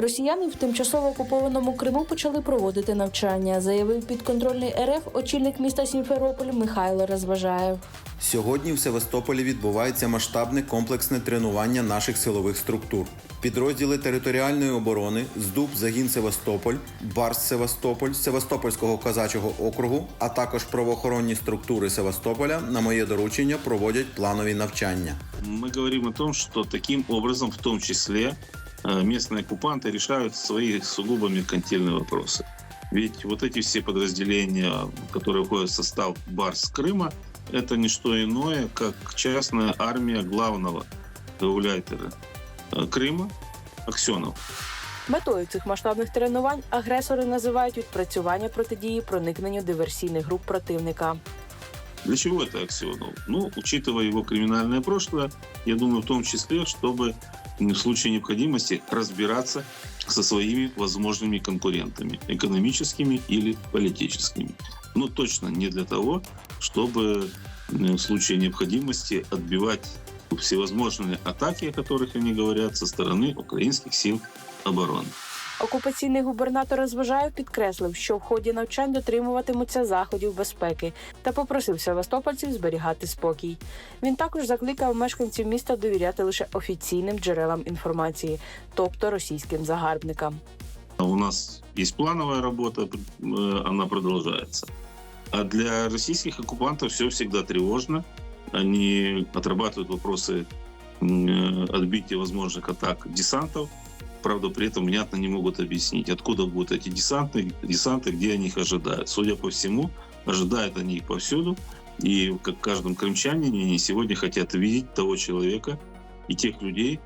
Росіяни в тимчасово окупованому Криму почали проводити навчання, заявив підконтрольний РФ очільник міста Сімферополь Михайло Розважаєв. Сьогодні в Севастополі відбувається масштабне комплексне тренування наших силових структур. Підрозділи територіальної оборони, ЗДУП Загін Севастополь, Барс Севастополь, Севастопольського казачого округу, а також правоохоронні структури Севастополя на моє доручення проводять планові навчання. Мы говорим о том, что таким образом, в том числе, э, местные оккупанты решают свои сугубо меркантильные вопросы. Ведь вот эти все подразделения, которые входят в состав Барс Крыма, это не что иное, как частная армия главного гауляйтера э, Крыма Аксенов. Метою цих масштабних тренувань агресори називають відпрацювання протидії проникненню диверсійних груп противника. Для чего это Аксенов? Ну, учитывая его криминальное прошлое, я думаю, в том числе, чтобы м, В случае необходимости разбираться со своими возможными конкурентами, экономическими или политическими. Но точно не для того, чтобы в случае необходимости отбивать всевозможные атаки, о которых они говорят, со стороны украинских сил обороны. Окупаційний губернатор Розважаєв підкреслив, що в ході навчань дотримуватимуться заходів безпеки та попросив севастопольців зберігати спокій. Він також закликав мешканців міста довіряти лише офіційним джерелам інформації, тобто російським загарбникам. А У нас есть плановая работа, э, она продолжается. А для российских оккупантов все всегда тревожно. Они отрабатывают вопросы м, э, отбития возможных атак десантов. Правда, при этом внятно не могут объяснить, откуда будут эти десанты, десанты, где они их ожидают. Судя по всему, ожидают они их повсюду. И как каждом крымчанине, они сегодня хотят видеть того человека и тех людей,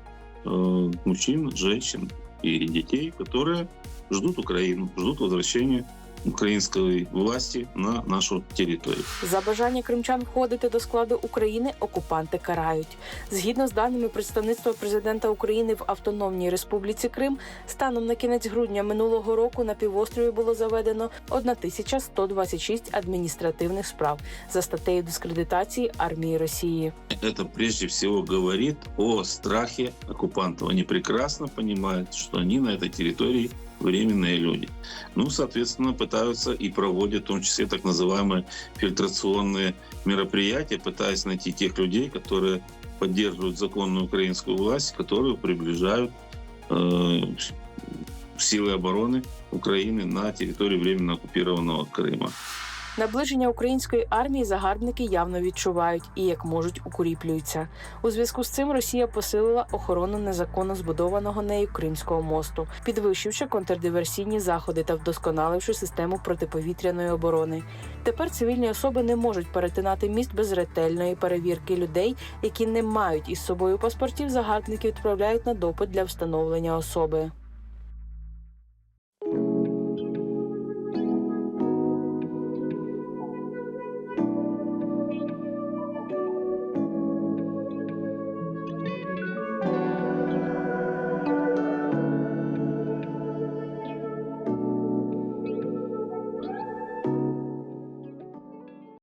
э, мужчин, женщин и детей, которые ждут Украину, ждут возвращения украинской власти на нашу территорию. За бажання кримчан входити до складу України окупанти карають. Згідно з даними представництва президента України в Автономній Республіці Крим, станом на кінець грудня минулого року на півострові було заведено 1126 адміністративних справ за статтею дискредитації армії Росії. Это прежде всего говорит о страхе оккупантов. Они прекрасно понимают, что они на этой территории временные люди. Ну, соответственно, пытаются и проводят в том числе так называемые фильтрационные мероприятия, пытаясь найти тех людей, которые поддерживают законную украинскую власть, которые приближают э, силы обороны Украины на территории временно оккупированного Крыма. Наближення української армії загарбники явно відчувають і як можуть укріплюються. У зв'язку з цим Росія посилила охорону незаконно збудованого нею Кримського мосту, підвищивши контрдиверсійні заходи та вдосконаливши систему протиповітряної оборони. Тепер цивільні особи не можуть перетинати міст без ретельної перевірки людей, які не мають із собою паспортів. Загарбники відправляють на допит для встановлення особи.